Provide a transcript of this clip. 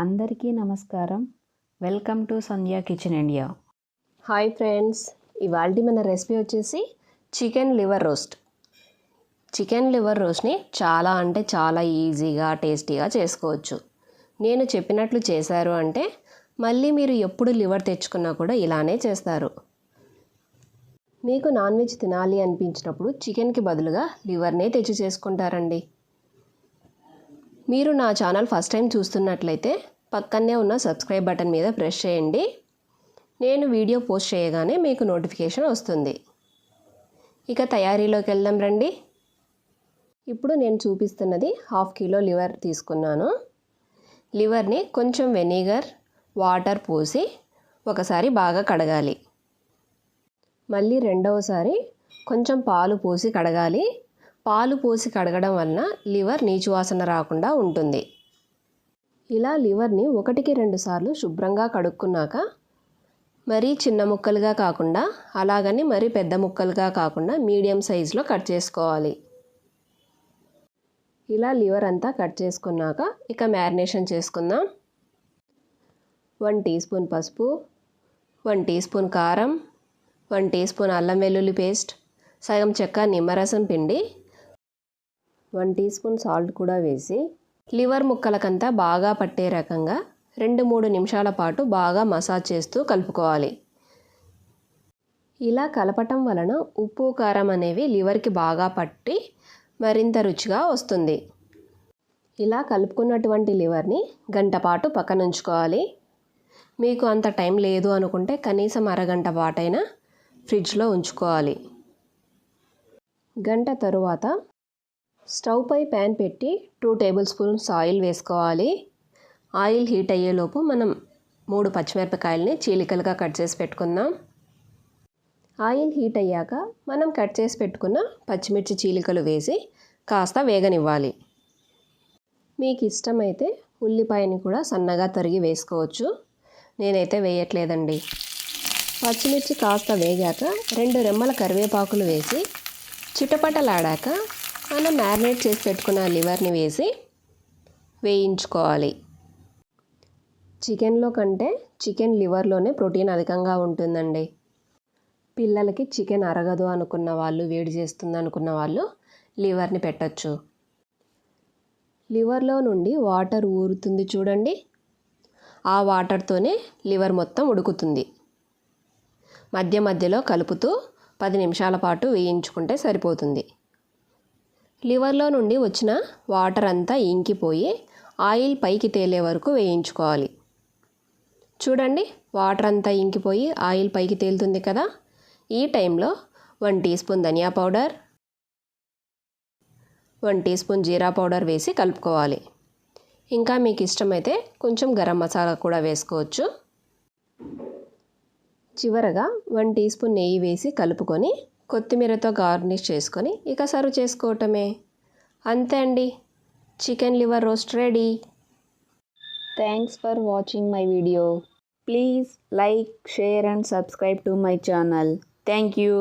అందరికీ నమస్కారం. Welcome to Sandhya kitchen India. Hi friends ఇవాళ మన రెసిపీ వచ్చేసి chicken liver roast. Chicken liver రోస్ట్ని చాలా అంటే చాలా ఈజీగా టేస్టీగా చేసుకోవచ్చు. నేను చెప్పినట్లు చేశారు అంటే మళ్ళీ మీరు ఎప్పుడు లివర్ తెచ్చుకున్నా కూడా ఇలానే చేస్తారు. మీకు నాన్ వెజ్ తినాలి అనిపించినప్పుడు చికెన్కి బదులుగా లివర్నే తెచ్చి చేసుకుంటారండి. మీరు నా ఛానల్ ఫస్ట్ టైం చూస్తున్నట్లయితే పక్కనే ఉన్న సబ్స్క్రైబ్ బటన్ మీద ప్రెస్ చేయండి. నేను వీడియో పోస్ట్ చేయగానే మీకు నోటిఫికేషన్ వస్తుంది. ఇక తయారీలోకి వెళ్దాం రండి. ఇప్పుడు నేను చూపిస్తున్నది హాఫ్ కిలో లివర్ తీసుకున్నాను. లివర్ని కొంచెం వెనిగర్ వాటర్ పోసి ఒకసారి బాగా కడగాలి. మళ్ళీ రెండవసారి కొంచెం పాలు పోసి కడగాలి. పాలు పోసి కడగడం వలన లివర్ నీచు వాసన రాకుండా ఉంటుంది. ఇలా లివర్ని ఒకటికి రెండు సార్లు శుభ్రంగా కడుక్కున్నాక మరీ చిన్న ముక్కలుగా కాకుండా అలాగని మరీ పెద్ద ముక్కలుగా కాకుండా మీడియం సైజులో కట్ చేసుకోవాలి. ఇలా లివర్ అంతా కట్ చేసుకున్నాక ఇక మ్యారినేషన్ చేసుకుందాం. వన్ టీ స్పూన్ పసుపు వన్ టీ స్పూన్ కారం వన్ టీ స్పూన్ అల్లం వెల్లుల్లి పేస్ట్ సగం చెక్క నిమ్మరసం పిండి వన్ టీ స్పూన్ సాల్ట్ కూడా వేసి లివర్ ముక్కలకంతా బాగా పట్టే రకంగా రెండు మూడు నిమిషాల పాటు బాగా మసాజ్ చేస్తూ కలుపుకోవాలి. ఇలా కలపటం వలన ఉప్పు కారం అనేవి లివర్కి బాగా పట్టి మరింత రుచిగా వస్తుంది. ఇలా కలుపుకున్నటువంటి లివర్ని గంట పాటు పక్కన ఉంచుకోవాలి. మీకు అంత టైం లేదు అనుకుంటే కనీసం అరగంట పాటైనా ఫ్రిడ్జ్లో ఉంచుకోవాలి. గంట తరువాత స్టవ్ పై ప్యాన్ పెట్టి టూ టేబుల్ స్పూన్స్ ఆయిల్ వేసుకోవాలి. ఆయిల్ హీట్ అయ్యేలోపు మనం మూడు పచ్చిమిరపకాయలని చీలికలుగా కట్ చేసి పెట్టుకుందాం. ఆయిల్ హీట్ అయ్యాక మనం కట్ చేసి పెట్టుకున్న పచ్చిమిర్చి చీలికలు వేసి కాస్త వేగనివ్వాలి. మీకు ఇష్టమైతే ఉల్లిపాయని కూడా సన్నగా తరిగి వేసుకోవచ్చు. నేనైతే వేయట్లేదండి. పచ్చిమిర్చి కాస్త వేగాక రెండు రెమ్మల కరివేపాకులు వేసి చిటపటలాడాక మనం మ్యారినేట్ చేసి పెట్టుకున్న లివర్ని వేసి వేయించుకోవాలి. చికెన్లో కంటే చికెన్ లివర్లోనే ప్రోటీన్ అధికంగా ఉంటుందండి. పిల్లలకి చికెన్ అరగదు అనుకున్న వాళ్ళు వేడి చేస్తుంది అనుకున్న వాళ్ళు లివర్ని పెట్టచ్చు. లివర్లో నుండి వాటర్ ఊరుతుంది చూడండి. ఆ వాటర్తోనే లివర్ మొత్తం ఉడుకుతుంది. మధ్య మధ్యలో కలుపుతూ పది నిమిషాల పాటు వేయించుకుంటే సరిపోతుంది. లివర్లో నుండి వచ్చిన వాటర్ అంతా ఇంకిపోయి ఆయిల్ పైకి తేలే వరకు వేయించుకోవాలి. చూడండి వాటర్ అంతా ఇంకిపోయి ఆయిల్ పైకి తేలుతుంది కదా? ఈ టైంలో వన్ టీ స్పూన్ ధనియా పౌడర్ వన్ టీ స్పూన్ జీరా పౌడర్ వేసి కలుపుకోవాలి. ఇంకా మీకు ఇష్టమైతే కొంచెం గరం మసాలా కూడా వేసుకోవచ్చు. చివరగా వన్ టీ స్పూన్ నెయ్యి వేసి కలుపుకొని కొత్తిమీరతో గార్నిష్ చేసుకొని ఇక సర్వ్ చేసుకోవటమే. అంతే అండి. Chicken liver roast ready. Thanks for watching my video please like share and subscribe to my channel thank you